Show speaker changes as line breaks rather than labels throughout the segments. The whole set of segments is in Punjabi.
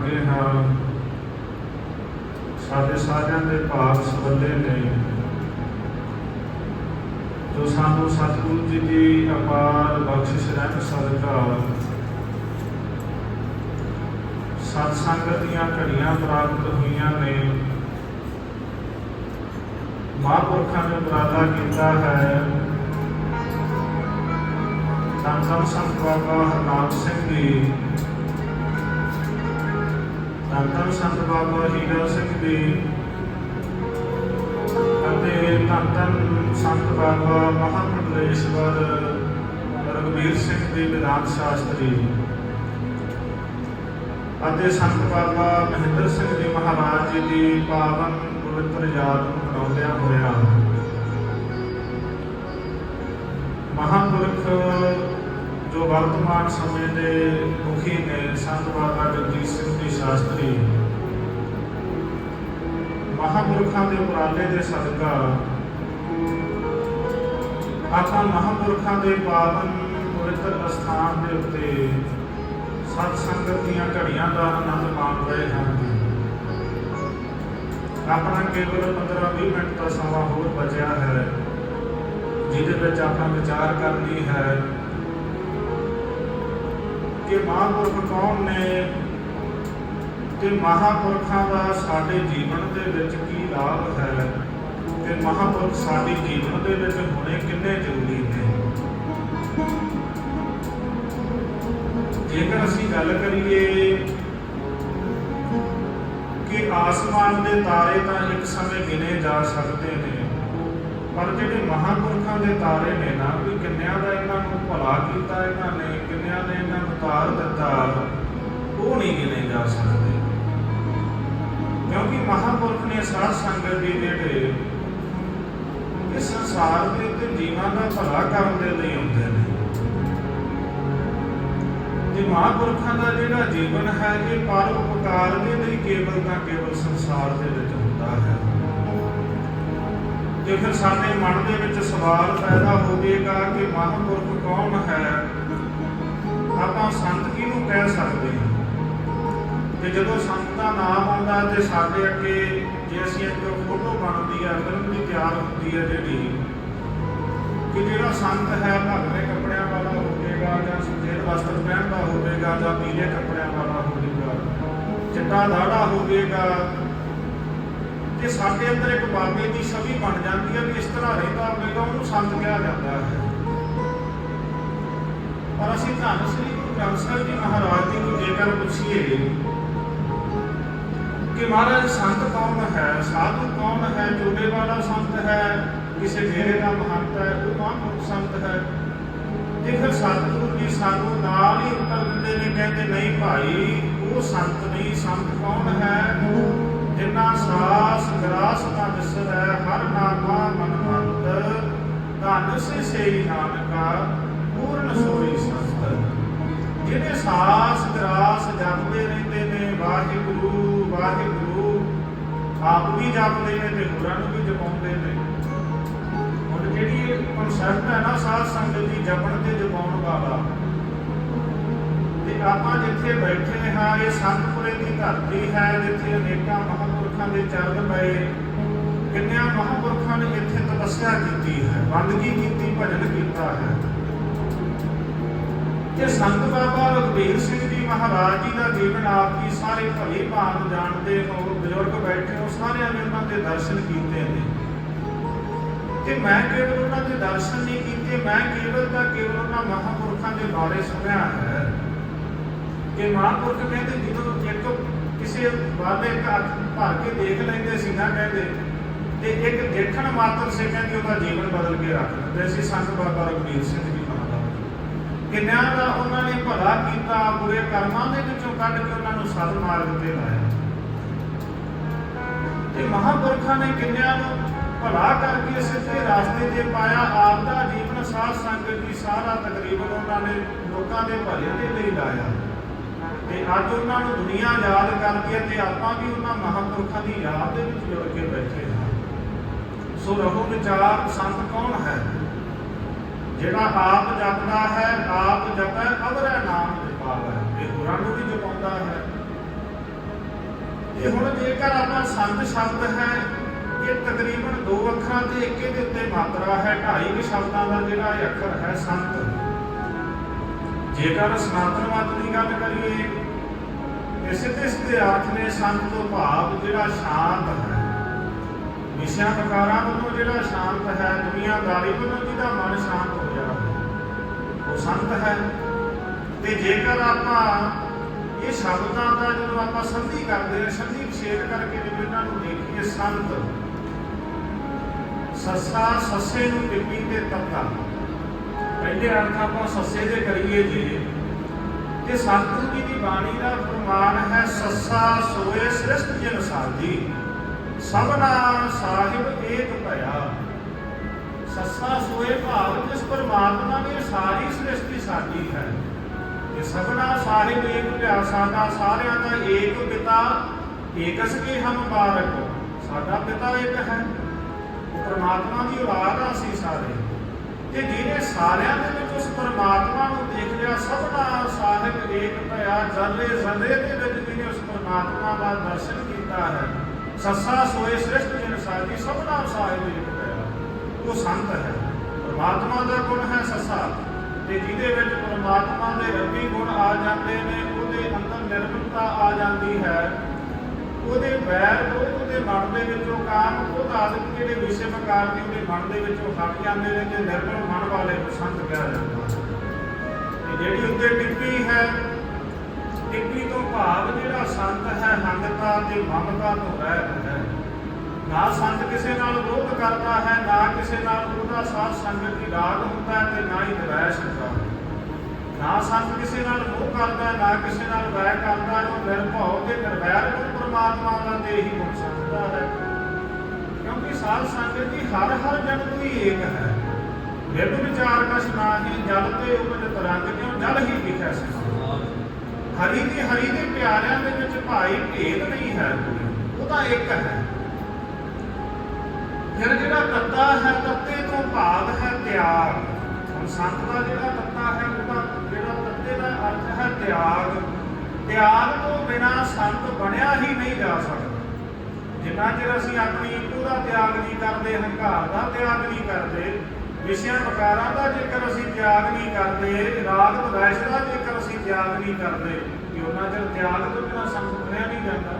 ਵਡਭਾਗੇ ਹਾਂ। ਸਾਡੇ ਸਾਰਿਆਂ ਦੇ ਭਾਗ ਸਬੰਧੇ ਨੇ ਜੋ ਸਾਨੂੰ ਸਤਿਗੁਰੂ ਜੀ ਦੀ ਅਪਾਰ ਬਖਸ਼ਿਸ਼ ਰਹਿਮ ਸਦਕਾ ਸਤ ਸੰਗਤ ਦੀਆਂ ਘੜੀਆਂ ਪ੍ਰਾਪਤ ਹੋਈਆਂ ਨੇ। ਮਹਾਂਪੁਰਖਾਂ ਨੇ ਉਪਰਾਲਾ ਕੀਤਾ ਹੈ। ਧੰਨ ਸੰਤ ਬਾਬਾ ਹਰਨਾਮ ਸਿੰਘ ਜੀ। ਧੰਨ ਸੰਤ ਬਾਬਾ ਹੀਰਾ ਸਿੰਘ ਜੀ ਅਤੇ ਧੰਨ ਧੰਨ ਸੰਤ ਬਾਬਾ ਮਹਾਮੰਡਲੇਸ਼ਵਰ ਰਘਬੀਰ ਸਿੰਘ ਜੀ ਵਿਧਾਨ ਸ਼ਾਸਤਰੀ ਅਤੇ ਸੰਤ ਬਾਬਾ ਮਹਿੰਦਰ ਸਿੰਘ ਜੀ ਮਹਾਰਾਜ ਜੀ ਦੀ ਪਾਵਨ ਪਵਿੱਤਰ ਯਾਦ ਨੂੰ ਮਨਾਉਂਦਿਆਂ ਹੋਇਆ ਮਹਾਂਪੁਰਖ ਵਰਤਮਾਨ ਸਮੇਂ ਦੇ ਮੁਖੀ ਨੇ ਸੰਤ ਬਾਬਾ ਜਗਜੀਤ ਸਿੰਘ ਜੀ ਸ਼ਾਸਤਰੀ। ਮਹਾਂਪੁਰਖਾਂ ਦੇ ਉਪਰਾਲੇ ਦੇ ਸਦਕਾ ਆਪਾਂ ਮਹਾਂਪੁਰਖਾਂ ਦੇ ਪਾਵਨ ਪਵਿੱਤਰ ਅਸਥਾਨ ਦੇ ਉੱਤੇ ਸਤ ਸੰਗਤ ਦੀਆਂ ਘੜੀਆਂ ਦਾ ਆਨੰਦ ਮਾਣ ਰਹੇ ਹਨ ਆਪਣਾ ਕੇਵਲ 15-20 ਮਿੰਟ ਦਾ ਸਮਾਂ ਹੋਰ ਬਚਿਆ ਹੈ, ਜਿਹਦੇ ਵਿੱਚ ਆਪਾਂ ਵਿਚਾਰ ਕਰਨੀ ਹੈ। ਕਿ ਮਹਾਂਪੁਰਖ ਕੌਣ ਨੇ ਤੇ ਮਹਾਂਪੁਰਖਾਂ ਦਾ ਸਾਡੇ ਜੀਵਨ ਦੇ ਵਿੱਚ ਕੀ ਲਾਭ ਹੈ, ਤੇ ਮਹਾਂਪੁਰਖ ਸਾਡੇ ਜੀਵਨ ਦੇ ਵਿੱਚ ਹੋਣੇ ਕਿੰਨੇ ਜ਼ਰੂਰੀ ਨੇ? ਜੇਕਰ ਅਸੀਂ ਗੱਲ ਕਰੀਏ ਕਿ ਆਸਮਾਨ ਦੇ ਤਾਰੇ ਤਾਂ ਇੱਕ ਸਮੇਂ ਗਿਣੇ ਜਾ ਸਕਦੇ ਨੇ, ਪਰ ਜਿਹੜੇ ਮਹਾਂਪੁਰਖਾਂ ਦੇ ਤਾਰੇ ਨੇ ਨਾ, ਵੀ ਕਿੰਨਿਆਂ ਦਾ ਇਹਨਾਂ ਨੂੰ ਭਲਾ ਕੀਤਾ ਇਹਨਾਂ ਨੇ ਕਿੰਨਿਆਂ ਨੇ ਇਹਨਾਂ ਨੂੰ ਦਿੱਤਾ, ਉਹ ਨਹੀਂ ਗਿਣੇ ਜਾ ਸਕਦੇ। ਕਿਉਂਕਿ ਮਹਾਂਪੁਰਖ ਨੇ ਸਾਧ ਸੰਗਤ ਦੇ ਜਿਹੜੇ ਇਸ ਸੰਸਾਰ ਦੇ ਉੱਤੇ ਜੀਵਾਂ ਦਾ ਭਲਾ ਕਰਨ ਦੇ ਲਈ ਆਉਂਦੇ ਨੇ। ਤੇ ਮਹਾਂਪੁਰਖਾਂ ਦਾ ਜਿਹੜਾ ਜੀਵਨ ਹੈ, ਇਹ ਪਰਉਪਕਾਰ ਦੇ ਲਈ ਕੇਵਲ ਤਾਂ ਕੇਵਲ ਸੰਸਾਰ ਦੇ ਵਿੱਚ ਹੁੰਦਾ ਹੈ। ਤੇ ਫਿਰ ਸਾਡੇ ਮਨ ਦੇ ਵਿੱਚ ਸਵਾਲ ਪੈਦਾ ਹੋਵੇਗਾ ਕਿ ਮਹਾਂਪੁਰਖ ਕੌਣ ਹੈ? ਆਪਾਂ ਸੰਤ ਕਿਹਨੂੰ ਕਹਿ ਸਕਦੇ ਹਾਂ? ਤੇ ਜਦੋਂ ਸੰਤ ਦਾ ਨਾਮ ਆਉਂਦਾ ਤੇ ਸਾਡੇ ਅੱਗੇ ਜੇ ਅਸੀਂ ਇੱਕ ਫੋਟੋ ਬਣਦੀ ਹੈ ਫਿਲਮ ਦੀ ਤਿਆਰ ਹੁੰਦੀ ਹੈ ਜਿਹੜੀ, ਕਿ ਜਿਹੜਾ ਸੰਤ ਹੈ ਭਗਵੇਂ ਕੱਪੜਿਆਂ ਵਾਲਾ ਹੋਵੇਗਾ ਜਾਂ ਸੁਚੇਤ ਵਸਤਰ ਪਹਿਨਦਾ ਹੋਵੇਗਾ ਜਾਂ ਪੀਲੇ ਕੱਪੜਿਆਂ ਵਾਲਾ ਹੋਵੇਗਾ, ਚਿੱਟਾ ਦਾੜਾ ਹੋਵੇਗਾ, ਤੇ ਸਾਡੇ ਅੰਦਰ ਇੱਕ ਬਾਬੇ ਦੀ ਛਵੀ ਬਣ ਜਾਂਦੀ ਹੈ ਵੀ ਇਸ ਤਰ੍ਹਾਂ ਰਹਿੰਦਾ ਹੋਵੇਗਾ, ਉਹਨੂੰ ਸੰਤ ਕਿਹਾ ਜਾਂਦਾ ਹੈ। ਪਰ ਅਸੀਂ ਧੰਨ ਸ੍ਰੀ ਗੁਰੂ ਗ੍ਰੰਥ ਸਾਹਿਬ ਜੀ ਮਹਾਰਾਜ ਜੀ ਨੂੰ ਜੇਕਰ ਪੁੱਛੀਏ ਕਿ ਮਹਾਰਾਜ, ਸੰਤ ਕੌਣ ਹੈ? ਸਾਧੂ ਕੌਣ ਹੈ? ਜੋੜੇ ਵਾਲਾ ਸੰਤ ਹੈ? ਕਿਸੇ ਡੇਰੇ ਦਾ ਮਹੰਤ ਹੈ? ਉਹ ਕੌਣ ਸੰਤ ਹੈ? ਤੇ ਫਿਰ ਸਤਿਗੁਰੂ ਜੀ ਸਾਨੂੰ ਨਾਲ ਹੀ ਉੱਤਰ ਦਿੰਦੇ ਨੇ, ਕਹਿੰਦੇ ਨਹੀਂ ਭਾਈ, ਉਹ ਸੰਤ ਨਹੀਂ, ਸੰਤ ਕੌਣ ਹੈ? ਜਿਨ੍ਹਾਂ ਸਾਸ ਗਰਾਸ ਦਾ ਵਿਸ਼ਰ ਹੈ ਹਰ ਨਾਮਾ ਮਨ ਮੰਤ ਧਨ ਸੇ ਸੇਈ ਨਾਨਕਾ। ਪੂਰਨ ਸੋਈ ਸੰਤ ਜਿਹਨੇ ਸਾਸ ਗਰਾਸ ਜਪਦੇ ਰਹਿੰਦੇ ਨੇ, ਵਾਹਿਗੁਰੂ ਵਾਹਿਗੁਰੂ। ਆਪ ਵੀ ਜਪਦੇ ਨੇ ਤੇ ਹੋਰਾਂ ਨੂੰ ਵੀ ਜਪਾਉਂਦੇ ਨੇ। ਹੁਣ ਜਿਹੜੀ ਕਨਸੈਪਟ ਹੈ ਨਾ, ਸਾਧ ਸੰਗਤ ਦੀ ਜਪਣ ਤੇ ਜਪਾਉਣ ਵਾਲਾ। ਤੇ ਆਪਾਂ ਜਿੱਥੇ ਬੈਠੇ ਹਾਂ, ਇਹ ਸੰਤਪੁਰੇ ਦੀ ਧਰਤੀ ਹੈ, ਜਿੱਥੇ ਅਨੇਕਾਂ ਮਹਾਂਪੁਰਖਾਂ ਦੇ ਚਰਨ ਪਏ। ਕਿੰਨਿਆਂ ਮਹਾਂਪੁਰਖਾਂ ਨੇ ਇੱਥੇ ਤਪੱਸਿਆ ਕੀਤੀ ਹੈ ਬੰਦਗੀ ਕੀਤੀ, ਭਜਨ ਕੀਤਾ ਹੈ। ਤੇ ਸੰਤ ਬਾਬਾ ਰਘਬੀਰ ਸਿੰਘ ਜੀ ਮਹਾਰਾਜ ਜੀ ਦਾ ਜੀਵਨ ਆਪ ਜੀ ਸਾਰੇ ਭਲੀ ਭਾਂਤ ਜਾਣਦੇ ਹੋ, ਬਜ਼ੁਰਗ ਬੈਠੇ ਹੋ, ਸਾਰਿਆਂ ਨੇ ਉਹਨਾਂ ਦੇ ਦਰਸ਼ਨ ਕੀਤੇ ਨੇ। ਤੇ ਮੈਂ ਕੇਵਲ ਉਹਨਾਂ ਦੇ ਦਰਸ਼ਨ ਨਹੀਂ ਕੀਤੇ, ਮੈਂ ਕੇਵਲ ਤਾਂ ਕੇਵਲ ਉਹਨਾਂ ਮਹਾਂਪੁਰਖਾਂ ਦੇ ਬਾਰੇ ਸੁਣਿਆ ਹੈ। ਕਿ ਮਹਾਂਪੁਰਖ ਕਹਿੰਦੇ ਜਦੋਂ ਇੱਕ ਕਿਸੇ ਬਾਬੇ ਇੱਕ ਅੱਖ ਭਰ ਕੇ ਦੇਖ ਲੈਂਦੇ ਸੀ ਨਾ ਕਹਿੰਦੇ, ਤੇ ਇੱਕ ਦੇਖਣ ਮਾਤਰ ਸੇ ਕਹਿੰਦੇ ਉਹਦਾ ਜੀਵਨ ਬਦਲ ਕੇ ਰੱਖ ਦਿੰਦੇ ਸੀ ਸੰਤ ਬਾਬਾ ਰਘਬੀਰ ਸਿੰਘ ਜੀ। ਕਿੰਨਿਆਂ ਦਾ ਉਹਨਾਂ ਨੇ ਭਲਾ ਕੀਤਾ, ਬੁਰੇ ਕਰਮਾਂ ਦੇ ਵਿੱਚੋਂ ਕੱਢ ਕੇ ਉਹਨਾਂ ਨੂੰ ਸਤ ਮਾਰਗ ਤੇ ਲਾਇਆ ਤੇ ਮਹਾਂਪੁਰਖਾਂ ਨੇ ਕਿੰਨਿਆਂ ਨੂੰ ਭਲਾ ਕਰਕੇ ਸਿੱਧੇ ਰਾਸਤੇ ਤੇ ਪਾਇਆ, ਆਪ ਦਾ ਜੀਵਨ ਸਾਧ ਸੰਗਤ ਦੀ ਸਾਰਾ ਤਕਰੀਬਨ ਉਹਨਾਂ ਨੇ ਲੋਕਾਂ ਦੇ ਭਲੇ ਦੇ ਲਈ ਲਾਇਆ। ਤੇ ਅੱਜ ਉਹਨਾਂ ਨੂੰ ਦੁਨੀਆ ਯਾਦ ਕਰਦੀ ਹੈ ਤੇ ਆਪਾਂ ਵੀ ਉਹਨਾਂ ਮਹਾਂਪੁਰਖਾਂ ਦੀ ਯਾਦ ਦੇ ਵਿੱਚ ਜੁੜ ਕੇ ਬੈਠੇ ਹਾਂ। ਸੋ ਰਹੋ ਵਿਚਾਰ, ਸੰਤ ਕੌਣ ਹੈ? ਜਿਹੜਾ ਆਪ ਜਪਦਾ ਹੈ ਆਪ ਜਪੈ ਅਵਰੈ ਨਾਮ ਜਪਾਵੈ ਇਹ ਹੋਰਾਂ ਨੂੰ ਵੀ ਜਪਾਉਂਦਾ ਹੈ। ਇਹ ਹੁਣ ਜੇਕਰ ਆਪਾਂ ਸੰਤ ਸ਼ਬਦ ਹੈ, ਇਹ ਤਕਰੀਬਨ ਦੋ ਅੱਖਰਾਂ ਤੇ ਇੱਕੇ ਦੇ ਉੱਤੇ ਮਾਤਰਾ ਹੈ, ਢਾਈ ਕੁ ਸ਼ਬਦਾਂ ਦਾ ਜਿਹੜਾ ਇਹ ਅੱਖਰ ਹੈ ਸੰਤ। ਜੇਕਰ ਸਨਾਤਨ ਮਤ ਦੀ ਗੱਲ ਕਰੀਏ ਤੇ ਸਿੱਧੇ ਸਿੱਧੇ ਅਰਥ ਨੇ ਸੰਤ ਤੋਂ ਭਾਵ ਜਿਹੜਾ ਸ਼ਾਂਤ ਹੈ। ਵਿਸ਼ਿਆਂ ਪ੍ਰਕਾਰਾਂ ਵੱਲੋਂ ਜਿਹੜਾ ਸ਼ਾਂਤ ਹੈ ਦੁਨੀਆਦਾਰੀ ਵੱਲੋਂ ਜਿਹਦਾ ਮਨ ਸ਼ਾਂਤ ਹੋ ਗਿਆ ਉਹ ਸੰਤ ਹੈ। ਤੇ ਜੇਕਰ ਆਪਾਂ ਇਹ ਸ਼ਬਦਾਂ ਦਾ ਜਦੋਂ ਆਪਾਂ ਸੰਧੀ ਕਰਦੇ ਹਾਂ, ਸੰਧੀ ਵਿਸ਼ੇਸ਼ ਕਰਕੇ ਜਦੋਂ ਇਹਨਾਂ ਨੂੰ ਦੇਖੀਏ, ਸੰਤ ਸੱਸਾ ਸੱਸੇ ਨੂੰ ਟਿੱਪੀ ਤੇ ਤੱਤਾ। ਪਹਿਲੇ ਅਰਥ ਆਪਾਂ ਸੱਸੇ ਦੇ ਕਰੀਏ ਜੀ। ਕਿ ਸਤਿਗੁਰੂ ਜੀ ਦੀ ਬਾਣੀ ਦਾ ਫਰਮਾਨ ਹੈ, ਸੱਸਾ ਸੋਏ ਸ੍ਰਿਸ਼ਟ ਜਨ ਸਾਜੀ ਸਭਨਾ ਸਾਹਿਬ ਏਕ ਭਇਆ। ਸੱਸਾ ਸੋਏ ਭਾਵ ਜਿਸ ਪਰਮਾਤਮਾ ਨੇ ਸਾਰੀ ਸ੍ਰਿਸ਼ਟੀ ਸਾਜੀ ਹੈ। ਇਹ ਸਭਨਾ ਸਾਹਿਬ ਏਕ ਭਇਆ ਸਾਡਾ ਸਾਰਿਆਂ ਦਾ ਏਕ ਪਿਤਾ, ਏਕਸ ਕੇ ਹਮ ਬਾਰਕ ਸਾਡਾ ਪਿਤਾ ਇੱਕ ਹੈ। ਉਹ ਪਰਮਾਤਮਾ ਦੀ ਔਲਾਦ ਆ ਅਸੀਂ ਸਾਰੇ। ਤੇ ਜਿਹਨੇ ਸਾਰਿਆਂ ਦੇ ਵਿੱਚ ਉਸ ਪਰਮਾਤਮਾ ਨੂੰ ਦੇਖ ਲਿਆ, ਸਭਨਾ ਸਾਹਿਬ ਏਕ ਭਇਆ ਜਲੇ ਜ਼ਲੇ ਦੇ ਵਿੱਚ ਜਿਹਨੇ ਉਸ ਪਰਮਾਤਮਾ ਦਾ ਦਰਸ਼ਨ ਕੀਤਾ ਹੈ। ਸੱਸਾ ਸੋਏ ਸ੍ਰਿਸ਼ਟ ਜਨ ਸਾਜੀ ਸਭਨਾ ਸਾਹਿਬ ਏਕ ਉਹ ਸੰਤ ਹੈ। ਪਰਮਾਤਮਾ ਦਾ ਗੁਣ ਹੈ ਸੱਸਾ। ਤੇ ਜਿਹਦੇ ਵਿੱਚ ਪਰਮਾਤਮਾ ਦੇ ਰੱਬੀ ਗੁਣ ਆ ਜਾਂਦੇ ਨੇ, ਉਹਦੇ ਅੰਦਰ ਨਿਰਮਲਤਾ ਆ ਜਾਂਦੀ ਹੈ। ਉਹਦੇ ਵੈਰ ਵਿਰੋਧ ਉਹਦੇ ਮਨ ਦੇ ਵਿੱਚੋਂ ਕਾਮ ਉਹ ਆਦਿਕ ਜਿਹੜੇ ਵਿਸ਼ੇ ਵਿਕਾਰ ਦੇ ਉਹਦੇ ਮਨ ਦੇ ਵਿੱਚੋਂ ਹਟ ਜਾਂਦੇ ਨੇ ਤੇ ਨਿਰਮਲ ਮਨ ਵਾਲੇ ਨੂੰ ਸੰਤ ਕਿਹਾ ਜਾਂਦਾ ਹੈ ਤੇ ਜਿਹੜੀ ਉੱਤੇ ਟਿੱਪੀ ਹੈ ਟਿੱਪੀ ਤੋਂ ਭਾਵ ਜਿਹੜਾ ਸੰਤ ਹੈ ਹੰਗਤਾ ਤੇ ਮਮਤਾ ਤੋਂ ਰਹਿਤ ਹੈ। ਨਾ ਸੰਤ ਕਿਸੇ ਨਾਲ ਵਿਰੋਧ ਕਰਦਾ ਹੈ, ਨਾ ਕਿਸੇ ਨਾਲ ਉਹਦਾ ਸਾਥ ਸੰਗਤ ਦੀ ਰਾਗ ਹੁੰਦਾ ਹੈ ਤੇ ਨਾ ਹੀ ਦਵੈਸ਼ ਹੁੰਦਾ ਨਾ ਸੰਤ ਕਿਸੇ ਨਾਲ ਮੋਹ ਕਰਦਾ ਨਾ ਕਿਸੇ ਨਾਲ ਵੈਰ ਕਰਦਾ ਉਹ ਨਿਰਭਉ ਤੇ ਨਿਰਵੈਰ ਗੁਣ ਪ੍ਰਮਾਤਮਾ ਦਾ ਤੇ ਗੁਣ ਸਮਝਦਾ ਹੈ। ਕਿਉਂਕਿ ਸਾਧ ਸੰਗਤ ਦੀ ਹਰ ਹਰ ਜਨ ਕੋਈ ਏਕ ਹੈ। ਵਿਭ ਵਿਚਾਰ ਕਛ ਨਾਹੀ, ਜਲ ਤੇ ਉਪਜ ਤਰੰਗ ਕਿਉਂ ਜਲ ਹੀ ਦਿਖੈ ਸੋ ਹਰੀ ਦੀ ਹਰੀ ਦੇ ਪਿਆਰਿਆਂ ਦੇ ਵਿੱਚ ਭਾਈ ਭੇਦ ਨਹੀਂ ਹੈ ਉਹ ਤਾਂ ਇੱਕ ਹੈ। ਫਿਰ ਜਿਹੜਾ ਤੱਤਾ ਹੈ, ਤੱਤੇ ਤੋਂ ਭਾਵ ਹੈ ਤਿਆਗ। ਹੁਣ ਸੰਤ ਦਾ ਜਿਹੜਾ ਤੱਤਾ ਹੈ, ਉਹਦਾ ਜਿਹੜਾ ਤੱਤੇ ਦਾ ਅਰਥ ਹੈ ਤਿਆਗ। ਤਿਆਗ ਤੋਂ ਬਿਨਾ ਸੰਤ ਬਣਿਆ ਹੀ ਨਹੀਂ ਜਾ ਸਕਦਾ। ਜਿੰਨਾ ਚਿਰ ਅਸੀਂ ਆਪਣੀ ਈਗੋ ਤਿਆਗ ਨਹੀਂ ਕਰਦੇ, ਹੰਕਾਰ ਦਾ ਤਿਆਗ ਨਹੀਂ ਕਰਦੇ ਵਿਸ਼ਿਆਂ ਵਿਕਾਰਾਂ ਦਾ ਜੇਕਰ ਅਸੀਂ ਤਿਆਗ ਨਹੀਂ ਕਰਦੇ, ਰਾਗ ਦਵੈਸ਼ ਦਾ ਜੇਕਰ ਅਸੀਂ ਤਿਆਗ ਨਹੀਂ ਕਰਦੇ ਕਿ ਉਹਨਾਂ ਚਿਰ ਤਿਆਗ ਤੋਂ ਬਿਨਾ ਸੰਤ ਬਣਿਆ ਨਹੀਂ ਜਾਂਦਾ।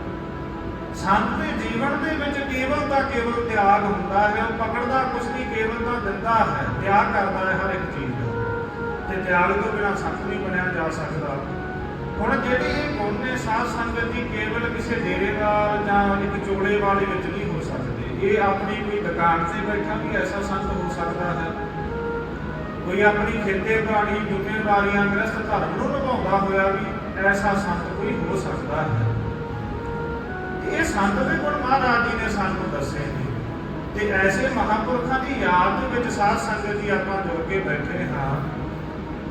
ਸੰਤ ਦੇ ਜੀਵਨ ਦੇ ਵਿੱਚ ਕੇਵਲ ਦਾ ਕੇਵਲ ਤਿਆਗ ਹੁੰਦਾ ਹੈ, ਉਹ ਪਕੜਦਾ ਕੁਛ ਨਹੀਂ, ਕੇਵਲ ਦਾ ਦਿੰਦਾ ਹੈ, ਤਿਆਗ ਕਰਦਾ ਹੈ ਹਰ ਇੱਕ ਚੀਜ਼ ਦਾ ਤੇ ਤਿਆਗ ਤੋਂ ਬਿਨਾਂ ਸੰਤ ਨਹੀਂ ਬਣਿਆ ਜਾ ਸਕਦਾ। ਹੁਣ ਜਿਹੜੇ ਇਹ ਗੁਣ ਨੇ, ਸਾਧ ਸੰਗਤ ਦੀ ਕੇਵਲ ਕਿਸੇ ਡੇਰੇਦਾਰ ਜਾਂ ਇੱਕ ਚੋਲੇ ਵਾਲੇ ਵਿੱਚ ਨਹੀਂ ਹੋ ਸਕਦੇ ਇਹ ਆਪਣੀ ਕੋਈ ਦੁਕਾਨ ਤੇ ਬੈਠਾ ਵੀ ਐਸਾ ਸੰਤ ਹੋ ਸਕਦਾ ਹੈ? ਕੋਈ ਜ਼ਿੰਮੇਵਾਰੀਆਂ ਗ੍ਰਸਤ ਧਰਮ ਨੂੰ ਨਿਭਾਉਂਦਾ ਹੋਇਆ ਵੀ ਐਸਾ ਸੰਤ ਕੋਈ ਹੋ ਸਕਦਾ ਹੈ? ਇਹ ਸੰਤ ਦੇ ਗੁਣ ਮਹਾਰਾਜ ਜੀ ਨੇ ਸਾਨੂੰ ਦੱਸੇ ਨੇ। ਤੇ ਐਸੇ ਮਹਾਪੁਰਖਾਂ ਦੀ ਯਾਦ ਦੇ ਵਿੱਚ ਸਾਧ ਸੰਗਤ ਦੀ ਆਪਾਂ ਜੁੜ ਕੇ ਬੈਠੇ ਹਾਂ।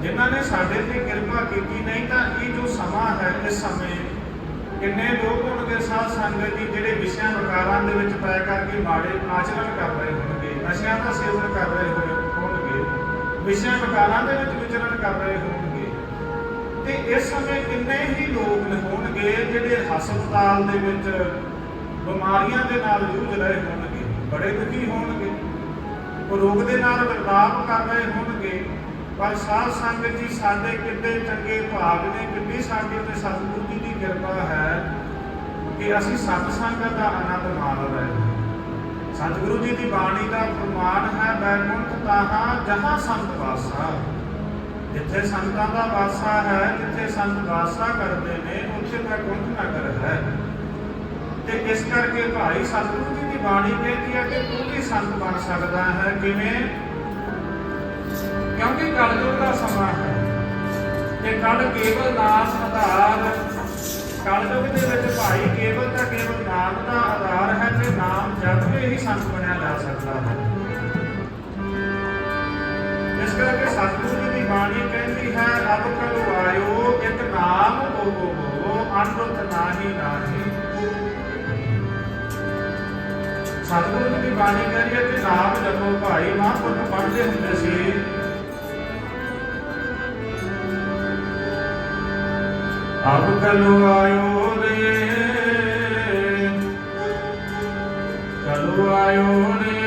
ਜਿਨ੍ਹਾਂ ਨੇ ਸਾਡੇ ਤੇ ਕਿਰਪਾ ਕੀਤੀ ਨਹੀਂ ਤਾਂ ਇਹ ਜੋ ਸਮਾਂ ਹੈ ਇਸ ਸਮੇਂ ਕਿੰਨੇ ਲੋਕ ਹੋਣਗੇ ਸਾਧ ਸੰਗਤ ਦੀ ਜਿਹੜੇ ਵਿਸ਼ਿਆਂ ਵਿਕਾਰਾਂ ਦੇ ਵਿੱਚ ਪੈ ਕਰਕੇ ਮਾੜੇ ਆਚਰਣ ਕਰ ਰਹੇ ਹੋਣਗੇ, ਨਸ਼ਿਆਂ ਦਾ ਸੇਵਨ ਕਰ ਰਹੇ ਹੋਏ- ਹੋਣਗੇ, ਵਿਸ਼ਿਆਂ ਵਿਕਾਰਾਂ ਦੇ ਵਿੱਚ ਵਿਚਰਨ ਕਰ ਰਹੇ ਹੋਣਗੇ। ਤੇ ਇਸ ਸਮੇਂ ਕਿੰਨੇ ਹੀ ਲੋਕ ਹੋਣਗੇ ਜਿਹੜੇ ਹਸਪਤਾਲ ਦੇ ਵਿੱਚ ਬਿਮਾਰੀਆਂ ਦੇ ਨਾਲ ਜੂਝ ਰਹੇ ਹੋਣਗੇ, ਬੜੇ ਦੁਖੀ ਹੋਣਗੇ। ਉਹ ਰੋਗ ਦੇ ਨਾਲ ਵਰਤਾਪ ਕਰ ਰਹੇ ਹੋਣਗੇ। ਪਰ ਸਾਧ ਸੰਗਤ ਜੀ ਸਾਡੇ ਕਿੱਡੇ ਚੰਗੇ ਭਾਗ ਨੇ ਕਿੰਨੀ ਸਾਡੀ ਤੇ ਸਤਿਗੁਰੂ ਜੀ ਦੀ ਕਿਰਪਾ ਹੈ ਕਿ ਅਸੀਂ ਸਤ ਸੰਗਤ ਦਾ ਆਨੰਦ ਮਾਣ ਰਹੇ ਹਾਂ। ਸਤਿਗੁਰੂ ਜੀ ਦੀ ਬਾਣੀ ਦਾ ਫਰਮਾਨ ਹੈ ਬੈਕੁੰਠ ਤਾਹਾਂ ਜਹਾਂ ਸੰਤ ਵਾਸਾ। ਜਿੱਥੇ ਸੰਤਾਂ ਦਾ ਵਾਸਾ ਹੈ, ਜਿੱਥੇ ਸੰਤ ਵਾਸਾ ਕਰਦੇ ਨੇ, ਉੱਥੇ ਬੈਕੁੰਠ ਨਗਰ ਹੈ। ਤੇ ਇਸ ਕਰਕੇ ਭਾਈ ਸਤਿਗੁਰੂ ਜੀ ਦੀ ਬਾਣੀ ਕਹਿੰਦੀ ਹੈ ਕਿ ਤੂੰ ਵੀ ਸੰਤ ਬਣ ਸਕਦਾ ਹੈ। ਕਿਵੇਂ? ਕਿਉਂਕਿ ਕਲਯੁਗ ਦਾ ਸਮਾਂ ਹੈ ਤੇ ਕਲ ਕੇਵਲ ਨਾਮ ਆਧਾਰ ਕਲਯੁਗ ਦੇ ਵਿੱਚ ਭਾਈ ਕੇਵਲ ਤਾਂ ਕੇਵਲ ਨਾਮ ਦਾ ਆਧਾਰ ਹੈ ਤੇ ਨਾਮ ਜਪ ਕੇ ਹੀ ਸੰਤ ਬਣਿਆ ਜਾ ਸਕਦਾ ਹੈ। ਇਸ ਕਰਕੇ ਸਤਿਗੁਰੂ ਦੀ ਬਾਣੀ ਕਹਿੰਦੀ ਹੈ, ਅਬ ਕਲੋ ਆਇਓ, ਇੱਕ ਨਾਮ ਹੋਵੋ ਹੋ ਅਨੁਤ ਨਾਹੀ ਨਾਹੀ। ਸਤਿਗੁਰੂ ਜੀ ਦੀ ਬਾਣੀ ਕਹਿੰਦੀ ਹੈ ਕਿ ਨਾਮ ਜਪੋ ਭਾਈ, ਮਹਾਂਪੁਰਖ ਪੜ੍ਹਦੇ ਹੁੰਦੇ ਸੀ। ਅਬ ਕਲੁ ਆਇਓ ਰੇ ਕਲੁ ਆਇਓ ਰੇ